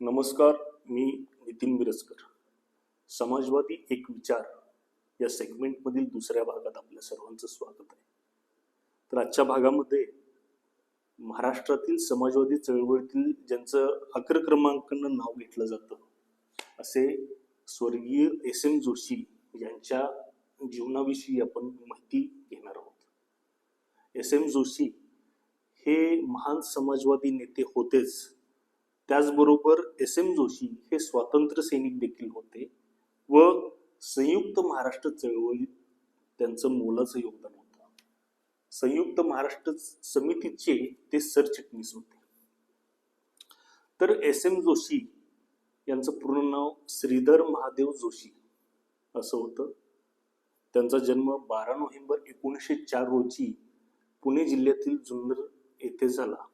नमस्कार मी नितीन मिरजकर समाजवादी एक विचार या सेगमेंटमधील दुसऱ्या भागात आपल्या सर्वांचं स्वागत आहे. तर आजच्या भागामध्ये महाराष्ट्रातील समाजवादी चळवळीतील ज्यांचं अग्र क्रमांकानं नाव घेतलं जातं असे स्वर्गीय एस एम जोशी यांच्या जीवनाविषयी आपण माहिती घेणार आहोत. एस एम जोशी हे महान समाजवादी नेते होतेच. त्याचबरोबर एस एम जोशी हे स्वातंत्र्य सैनिक देखील होते व संयुक्त महाराष्ट्र चळवळीत त्यांचं मोलाचं योगदान होतं. संयुक्त महाराष्ट्र समितीचे ते सरचिटणीस होते. तर एस एम जोशी यांचं पूर्ण नाव श्रीधर महादेव जोशी असं होतं. त्यांचा जन्म बारा नोव्हेंबर एकोणीसशे चार रोजी पुणे जिल्ह्यातील जुन्नर येथे झाला.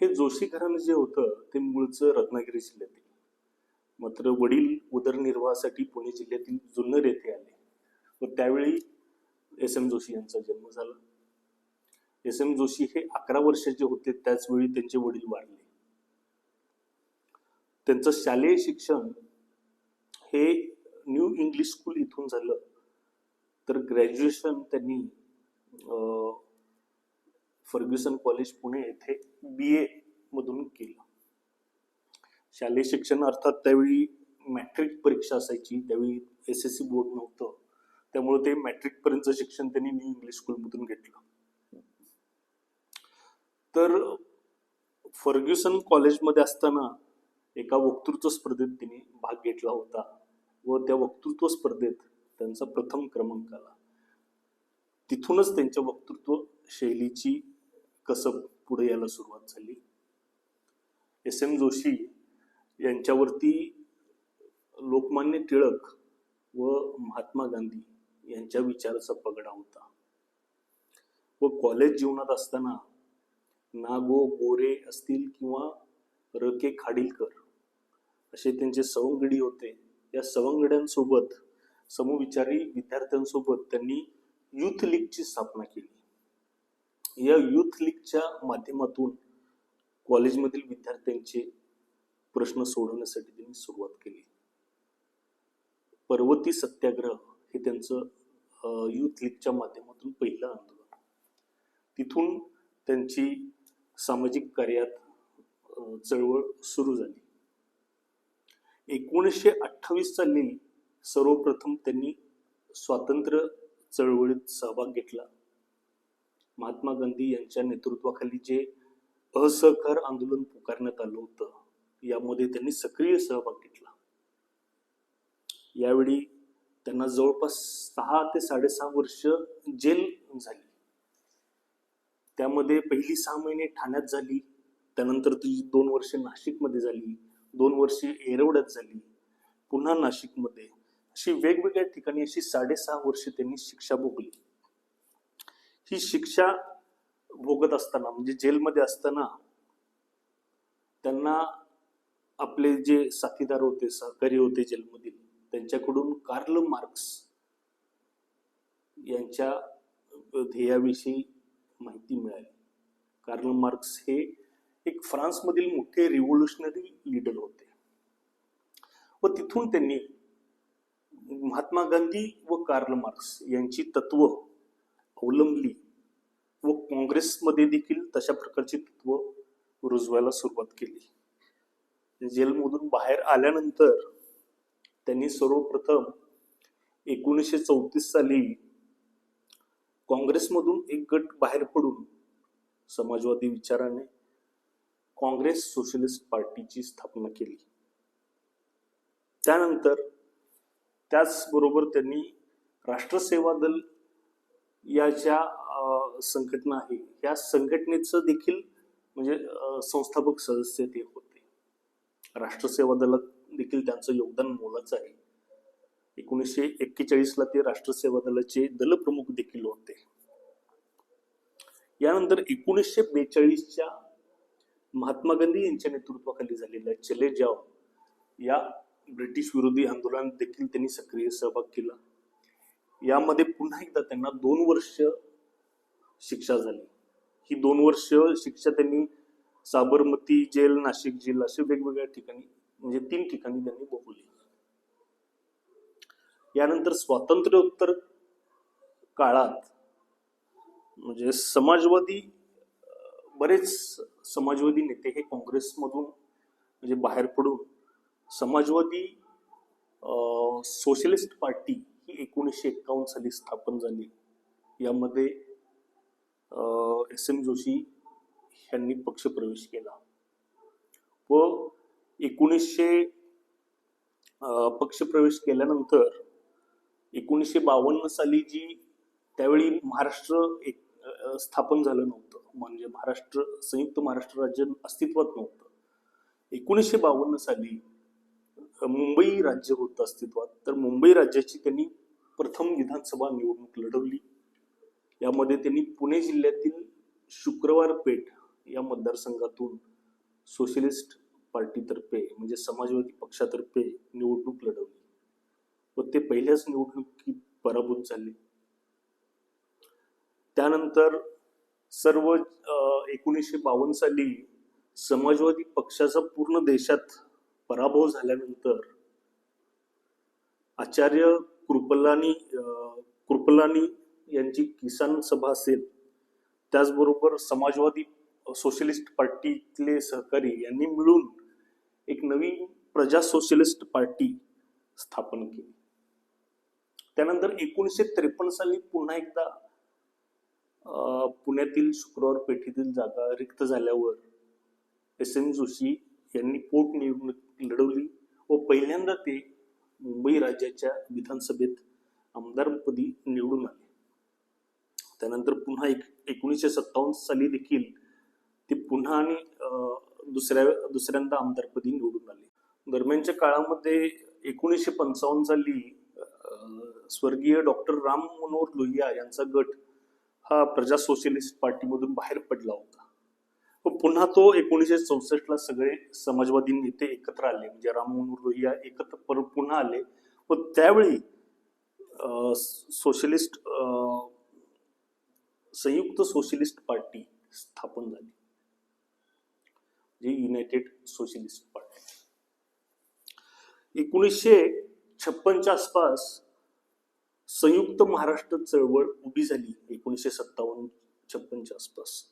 हे जोशी घराणं जे होतं ते मूळचं रत्नागिरी जिल्ह्यातील. मात्र वडील उदरनिर्वाहासाठी पुणे जिल्ह्यातील जुन्नर येथे आले. व त्यावेळी एस एम जोशी यांचा जन्म झाला. एस एम जोशी हे अकरा वर्षाचे होते त्याच वेळी त्यांचे वडील वाढले. त्यांचं शालेय शिक्षण हे न्यू इंग्लिश स्कूल इथून झालं. तर ग्रॅज्युएशन त्यांनी फर्ग्युसन कॉलेज पुणे येथे बी ए मधून केलं. शालेय शिक्षण अर्थात त्यावेळी मॅट्रिक परीक्षा असायची त्यावेळी एस एस सी बोर्ड नव्हतं. त्यामुळे ते मॅट्रिक पर्यंतचं शिक्षण त्यांनी न्यू इंग्लिश स्कूलमधून घेतलं. तर फर्ग्युसन कॉलेजमध्ये असताना एका वक्तृत्व स्पर्धेत तिने भाग घेतला होता. व त्या वक्तृत्व स्पर्धेत त्यांचा प्रथम क्रमांक आला. तिथूनच त्यांच्या वक्तृत्व शैलीची कसं पुढे यायला सुरुवात झाली? एस एम जोशी यांच्यावरती लोकमान्य टिळक व महात्मा गांधी यांच्या विचाराचा पगडा होता. व कॉलेज जीवनात असताना नागो गोरे असतील किंवा र के खाडीलकर असे त्यांचे सवंगडी होते. या सवंगड्यांसोबत समविचारी विद्यार्थ्यांसोबत त्यांनी युथ लीगची स्थापना केली. या युथ लीगच्या माध्यमातून कॉलेजमधील विद्यार्थ्यांचे प्रश्न सोडवण्यासाठी त्यांनी सुरुवात केली. पर्वती सत्याग्रह हे त्यांचं युथ लीगच्या माध्यमातून पहिलं आंदोलन. तिथून त्यांची सामाजिक कार्यात चळवळ सुरू झाली. एकोणीसशे अठ्ठावीस साली सर्वप्रथम त्यांनी स्वातंत्र्य चळवळीत सहभाग घेतला. महात्मा गांधी यांच्या नेतृत्वाखाली जे असहकार आंदोलन पुकारण्यात आलं होतं यामध्ये त्यांनी सक्रिय सहभाग घेतला. यावेळी त्यांना जवळपास सहा ते साडेसहा वर्ष जेल झाली. त्यामध्ये पहिली सहा महिने ठाण्यात झाली त्यानंतर ती दोन वर्षे नाशिकमध्ये झाली दोन वर्षे येरवड्यात झाली पुन्हा नाशिकमध्ये. अशी वेगवेगळ्या ठिकाणी अशी साडेसहा वर्षे त्यांनी शिक्षा भोगली. ही शिक्षा भोगत असताना म्हणजे जेलमध्ये असताना त्यांना आपले जे साथीदार होते सहकारी होते जेलमधील त्यांच्याकडून कार्ल मार्क्स यांच्या ध्येयाविषयी माहिती मिळाली. कार्ल मार्क्स हे एक फ्रान्समधील मोठे रिव्होल्युशनरी लीडर होते. व तिथून त्यांनी महात्मा गांधी व कार्ल मार्क्स यांची तत्व अवलंबली व काँग्रेसमध्ये देखील तशा प्रकारची तत्व रुजवायला सुरुवात केली. जेलमधून बाहेर आल्यानंतर त्यांनी सर्वप्रथम एकोणीसशे चौतीस साली काँग्रेसमधून एक गट बाहेर पडून समाजवादी विचाराने काँग्रेस सोशलिस्ट पार्टीची स्थापना केली. त्यानंतर त्याचबरोबर त्यांनी राष्ट्रसेवा दल या ज्या संघटना आहे या संघटनेचं देखील म्हणजे संस्थापक सदस्य ते होते. राष्ट्रसेवा दलात देखील त्यांचं योगदान मोलाचं आहे. एकोणीसशे एक्केचाळीसला ते राष्ट्रसेवा दलाचे दलप्रमुख देखील होते. यानंतर एकोणीसशे बेचाळीसच्या महात्मा गांधी यांच्या नेतृत्वाखाली झालेल्या चले जाव या ब्रिटिश विरोधी आंदोलनात देखील त्यांनी सक्रिय सहभाग केला. यामध्ये पुन्हा एकदा त्यांना दोन वर्ष शिक्षा झाली. ही दोन वर्ष शिक्षा त्यांनी साबरमती जेल नाशिक जेल असे वेगवेगळ्या ठिकाणी म्हणजे तीन ठिकाणी त्यांनी भोगवली. यानंतर स्वातंत्र्योत्तर काळात म्हणजे समाजवादी बरेच समाजवादी नेते हे काँग्रेसमधून म्हणजे बाहेर पडून समाजवादी सोशलिस्ट पार्टी ही एकोणीसशे एक्कावन्न साली स्थापन झाली. यामध्ये एस एम जोशी यांनी पक्षप्रवेश केला. व एकोणीसशे पक्षप्रवेश केल्यानंतर एकोणीसशे बावन्न साली जी त्यावेळी महाराष्ट्र एक स्थापन झालं नव्हतं. म्हणजे महाराष्ट्र संयुक्त महाराष्ट्र राज्य अस्तित्वात नव्हतं. एकोणीसशे बावन्न साली मुंबई राज्य होतं अस्तित्वात. तर मुंबई राज्याची त्यांनी प्रथम विधानसभा निवडणूक लढवली. यामध्ये त्यांनी पुणे जिल्ह्यातील शुक्रवार पेठ या मतदारसंघातून सोशलिस्ट पार्टीतर्फे म्हणजे समाजवादी पक्षातर्फे निवडणूक लढवली. व ते पहिल्याच निवडणुकीत पराभूत झाले. त्यानंतर सर्व एकोणीसशे बावन्न साली समाजवादी पक्षाचा पूर्ण देशात पराभव झाल्यानंतर आचार्य कृपलानी कृपलानी यांची किसान सभा असेल. त्याचबरोबर समाजवादी सोशलिस्ट पार्टीतले सहकारी यांनी मिळून एक नवीन प्रजा सोशलिस्ट पार्टी स्थापन केली. त्यानंतर एकोणीसशे त्रेपन्न साली पुन्हा एकदा पुण्यातील शुक्रवार पेठेतील जागा रिक्त झाल्यावर एस एम जोशी यांनी पोटनिवडणूक लढवली व पहिल्यांदा ते मुंबई राज्याच्या विधानसभेत आमदारपदी निवडून आले. त्यानंतर पुन्हा एक एकोणीसशे सत्तावन्न साली देखील ते पुन्हा आणि दुसऱ्या दुसऱ्यांदा आमदारपदी निवडून आले. दरम्यानच्या काळामध्ये एकोणीसशे पंचावन्न साली स्वर्गीय डॉक्टर राम मनोहर लोहिया यांचा गट हा प्रजा सोशलिस्ट पार्टीमधून बाहेर पडला होता. पण पुन्हा तो एकोणीसशे चौसष्ट ला सगळे समाजवादी नेते एकत्र आले. म्हणजे राममोहन लोहिया एकत्र परत पुन्हा आले. व त्यावेळी सोशलिस्ट संयुक्त सोशलिस्ट पार्टी स्थापन झाली. जी युनायटेड सोशलिस्ट पार्टी. एकोणीसशे छप्पनच्या आसपास संयुक्त महाराष्ट्र चळवळ उभी झाली. एकोणीसशे सत्तावन्न छप्पनच्या आसपास.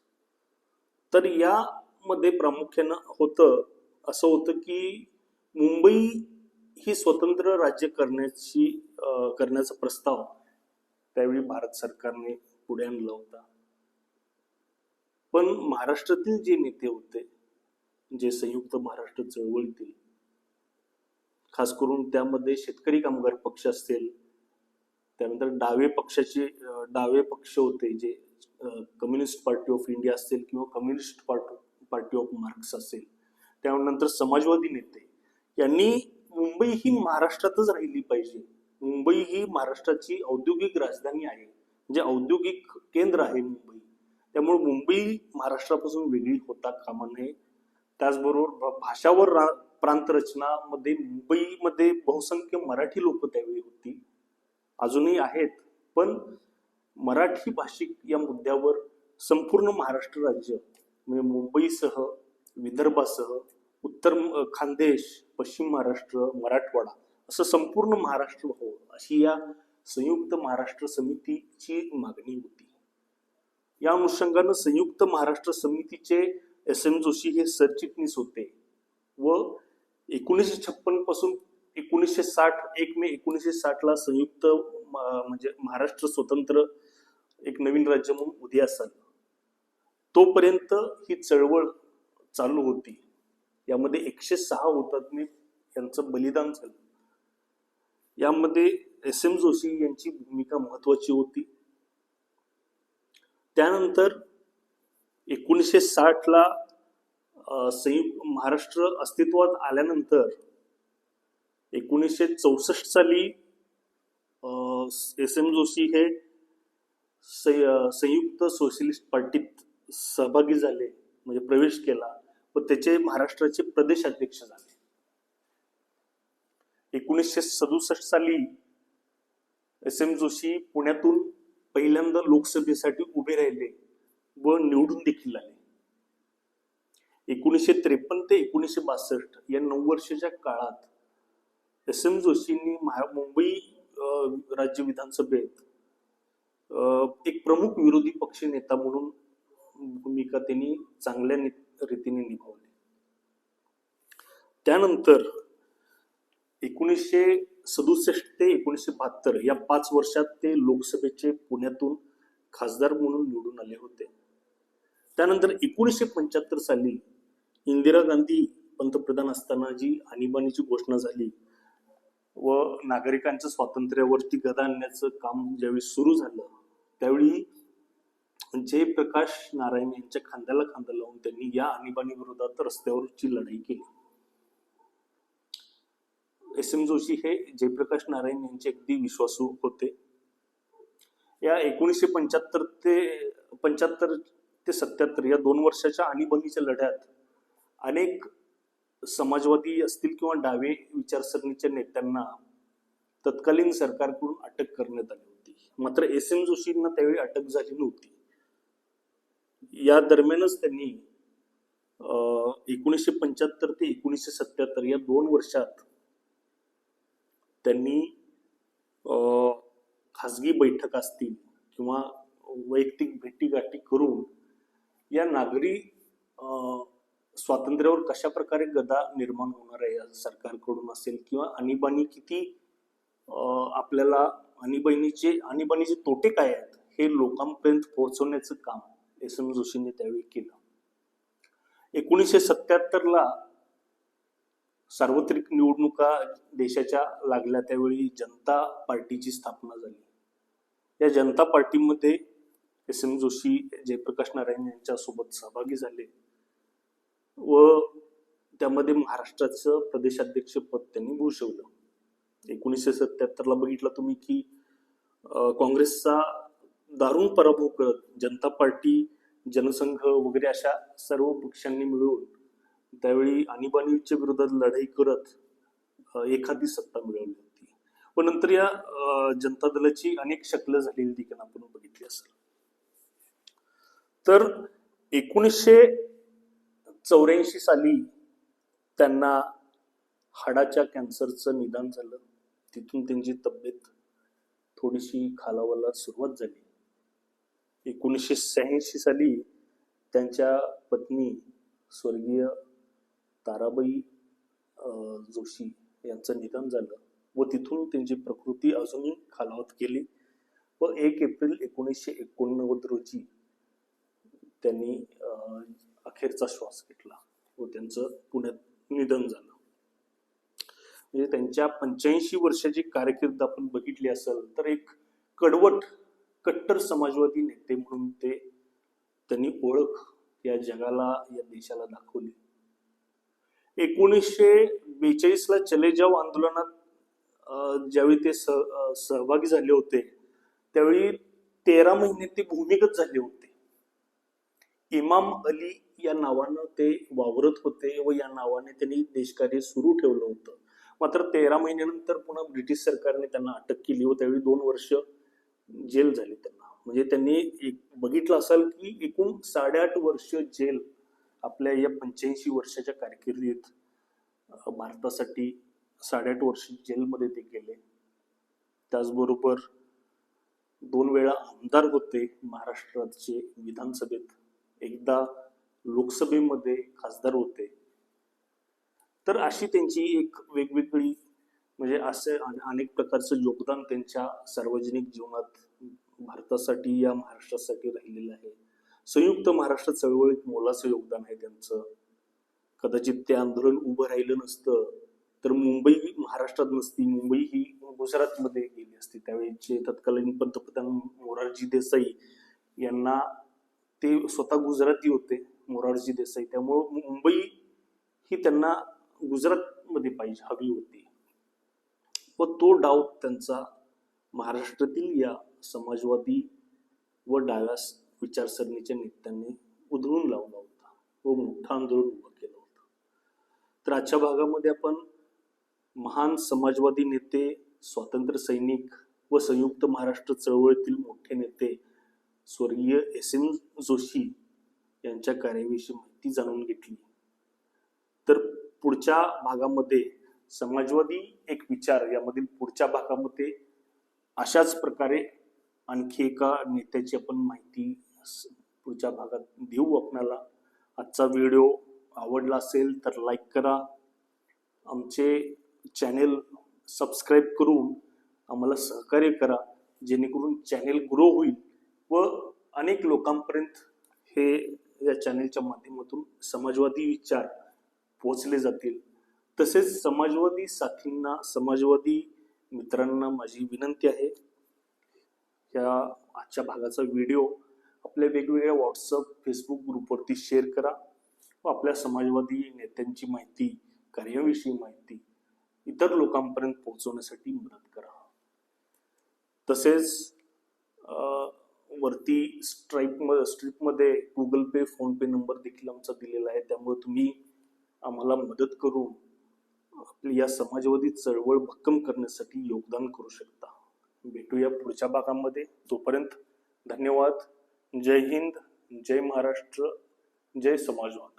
तर यामध्ये प्रामुख्यानं होतं असं होतं की मुंबई ही स्वतंत्र राज्य करण्याची करण्याचा प्रस्ताव त्यावेळी भारत सरकारने पुढे आणला होता. पण महाराष्ट्रातील जे नेते होते जे संयुक्त महाराष्ट्र चळवळीतील खास करून त्यामध्ये शेतकरी कामगार पक्ष असतील त्यानंतर डावे पक्षाचे डावे पक्ष होते जे कम्युनिस्ट पार्टी ऑफ इंडिया असेल किंवा कम्युनिस्ट पार्टी ऑफ मार्क्स असेल त्यानंतर समाजवादी नेते यांनी मुंबई ही महाराष्ट्रातच राहिली पाहिजे. मुंबई ही महाराष्ट्राची औद्योगिक राजधानी आहे म्हणजे औद्योगिक केंद्र आहे मुंबई. त्यामुळे मुंबई महाराष्ट्रापासून वेगळी होता कामा नये. त्याचबरोबर भाषावर रा- प्रांत रचनामध्ये मुंबईमध्ये बहुसंख्य मराठी लोक त्यावेळी होती. अजूनही आहेत पण मराठी भाषिक या मुद्द्यावर संपूर्ण महाराष्ट्र राज्य म्हणजे मुंबईसह विदर्भासह उत्तर खानदेश पश्चिम महाराष्ट्र मराठवाडा असं संपूर्ण महाराष्ट्र व्हावं अशी या संयुक्त महाराष्ट्र समितीची मागणी होती. या अनुषंगानं संयुक्त महाराष्ट्र समितीचे एस एम जोशी हे सरचिटणीस होते व एकोणीसशे छप्पनपासून एकोणीसशे साठ एक मे एकोणीसशे साठला संयुक्त म्हणजे महाराष्ट्र स्वतंत्र एक नवीन राज्य म्हणून उदयास आलं तोपर्यंत ही चळवळ चालू होती. यामध्ये एकशे सहा हुतात्मे यांचं बलिदान झालं. यामध्ये एस एम जोशी यांची भूमिका महत्वाची होती. त्यानंतर एकोणीसशे साठ ला संयुक्त महाराष्ट्र अस्तित्वात आल्यानंतर एकोणीसशे चौसष्ट साली एस एम जोशी हे संयुक्त सोशलिस्ट पार्टीत सहभागी झाले म्हणजे प्रवेश केला व त्याचे महाराष्ट्राचे प्रदेश अध्यक्ष झाले. एकोणीसशे सदुसष्ट साली एस एम जोशी पुण्यातून पहिल्यांदा लोकसभेसाठी उभे राहिले व निवडून देखील आले. एकोणीसशे त्रेपन्न ते एकोणीसशे बासष्ट या नऊ वर्षाच्या काळात एस एम जोशींनी महा मुंबई राज्य विधानसभेत एक प्रमुख विरोधी पक्ष नेता म्हणून भूमिका त्यांनी चांगल्या रीतीने निभावली. त्यानंतर एकोणीसशे सदुसष्ट ते एकोणीसशे बहात्तर या पाच वर्षात ते लोकसभेचे पुण्यातून खासदार म्हणून निवडून आले होते. त्यानंतर एकोणीसशे पंच्याहत्तर साली इंदिरा गांधी पंतप्रधान असताना जी आणीबाणीची घोषणा झाली व नागरिकांच्या स्वातंत्र्यावरती गदा आणण्याचं काम ज्यावेळी सुरू झालं त्यावेळी जयप्रकाश नारायण यांच्या खांद्याला खांदा लावून त्यांनी या आणीबाणी विरोधात रस्त्यावरची लढाई केली. एस एम जोशी हे जयप्रकाश नारायण यांचे अगदी विश्वासू होते. या एकोणीसशे पंच्याहत्तर ते पंच्याहत्तर ते सत्याहत्तर या दोन वर्षाच्या आणीबाणीच्या लढ्यात अनेक समाजवादी असतील किंवा डावे विचारसरणीच्या नेत्यांना तत्कालीन सरकारकडून अटक करण्यात आली. मात्र एस एम जोशींना त्यावेळी अटक झाली नव्हती या दरम्यानच त्यांनी एकोणीसशे पंच्याहत्तर ते एकोणीसशे सत्याहत्तर या दोन वर्षात त्यांनी खासगी बैठक असतील किंवा वैयक्तिक भेटीगाठी करून या नागरी अं, स्वातंत्र्यावर कशा प्रकारे गदा निर्माण होणार आहे या सरकारकडून असेल किंवा आणीबाणी किती अं, आपल्याला आणीबाणीचे आणीबाणीचे तोटे काय आहेत? हे लोकांपर्यंत पोहोचवण्याचं काम एस एम जोशींनी त्यावेळी केलं. एकोणीसशे सत्याहत्तरला सार्वत्रिक निवडणुका देशाच्या लागल्या त्यावेळी जनता पार्टीची स्थापना झाली. या जनता पार्टीमध्ये एस एम जोशी जयप्रकाश नारायण यांच्यासोबत सहभागी झाले व त्यामध्ये महाराष्ट्राचं प्रदेशाध्यक्ष पद त्यांनी भूषवलं. एकोणीसशे सत्याहत्तरला बघितलं तुम्ही की काँग्रेसचा दारुण पराभव करत जनता पार्टी जनसंघ वगैरे अशा सर्व पक्षांनी मिळून त्यावेळी आणीबाणीच्या विरोधात लढाई करत एखादी सत्ता मिळवली होती. व नंतर या जनता दलाची अनेक शक्ल झालेली देखील आपण बघितली असेल. तर एकोणीसशे चौऱ्याऐंशी साली त्यांना हाडाच्या कॅन्सरचं निदान झालं. तिथून त्यांची तब्येत थोडीशी खालावायला सुरुवात झाली. एकोणीसशे शहाऐंशी साली त्यांच्या पत्नी स्वर्गीय ताराबाई जोशी यांचं निधन झालं व तिथून त्यांची प्रकृती अजूनही खालावत गेली व एक एप्रिल एकोणीसशे एकोणनव्वद रोजी त्यांनी अखेरचा श्वास घेतला व त्यांचं पुण्यात निधन झालं. म्हणजे त्यांच्या पंच्याऐंशी वर्षाची कारकीर्द आपण बघितली असेल तर एक कडवट कट्टर समाजवादी नेते म्हणून ते त्यांनी ओळख या जगाला या देशाला दाखवली. एकोणीसशे बेचाळीस ला चले जाव आंदोलनात ज्यावेळी ते सहभागी झाले होते त्यावेळी तेरा महिने ते भूमिगत झाले होते. इमाम अली या नावानं ते वावरत होते व या नावाने त्यांनी देशकार्य सुरू ठेवलं होतं. मात्र तेरा महिन्यानंतर पुन्हा ब्रिटिश सरकारने त्यांना अटक केली व त्यावेळी दोन वर्ष जेल झाली त्यांना. म्हणजे त्यांनी एक बघितलं असाल की एकूण साडेआठ वर्ष जेल आपल्या या पंच्याऐंशी वर्षाच्या कारकिर्दीत भारतासाठी साडेआठ वर्ष जेलमध्ये ते गेले. त्याचबरोबर दोन वेळा आमदार होते महाराष्ट्राचे विधानसभेत. एकदा लोकसभेमध्ये खासदार होते. तर अशी त्यांची एक वेगवेगळी म्हणजे असे अनेक प्रकारचं योगदान त्यांच्या सार्वजनिक जीवनात भारतासाठी या महाराष्ट्रासाठी राहिलेलं आहे. संयुक्त महाराष्ट्र चळवळीत मोलाचं योगदान आहे त्यांचं. कदाचित ते आंदोलन उभं राहिलं नसतं तर मुंबई महाराष्ट्रात नसती मुंबई ही गुजरातमध्ये गेली असती. त्यावेळेचे तत्कालीन पंतप्रधान मोरारजी देसाई यांना ते स्वतः गुजराती होते मोरारजी देसाई. त्यामुळं मुंबई ही त्यांना गुजरातमध्ये पाहिजे हवी होती. व तो डाव त्यांचा महाराष्ट्रातील या समाजवादी व डाव्या विचारसरणीच्या नेत्यांनी उधळून लावला होता व मोठं आंदोलन उभं केलं होतं. तर आजच्या भागामध्ये आपण महान समाजवादी नेते स्वातंत्र्य सैनिक व संयुक्त महाराष्ट्र चळवळीतील मोठे नेते स्वर्गीय एस एम जोशी यांच्या कार्याविषयी माहिती जाणून घेतली. तर पुढच्या भागामध्ये समाजवादी एक विचार यामधील पुढच्या भागामध्ये अशाच प्रकारे आणखी एका नेत्याची आपण माहिती पुढच्या भागात देऊ आपणाला आजचा व्हिडिओ आवडला असेल तर लाईक करा. आमचे चॅनेल सबस्क्राईब करून आम्हाला सहकार्य करा जेणेकरून चॅनेल ग्रो होईल व अनेक लोकांपर्यंत हे या चॅनेलच्या माध्यमातून समाजवादी विचार पोहोचले जातील. तसेच समाजवादी साथींना समाजवादी मित्रांना माझी विनंती आहे या आजच्या भागाचा व्हिडिओ आपल्या वेगवेगळ्या व्हॉट्सअप फेसबुक ग्रुपवरती शेअर करा. व आपल्या समाजवादी नेत्यांची माहिती कार्याविषयी माहिती इतर लोकांपर्यंत पोहोचवण्यासाठी मदत करा. तसेच वरती स्ट्राईप स्ट्रीपमध्ये Google Pay PhonePe number देखील आमचा दिलेला आहे. त्यामुळे तुम्ही आम्हाला मदत करून आपली या समाजवादी चळवळ भक्कम करण्यासाठी योगदान करू शकता. भेटूया पुढच्या भागामध्ये. तोपर्यंत धन्यवाद. जय हिंद. जय महाराष्ट्र. जय समाजवाद.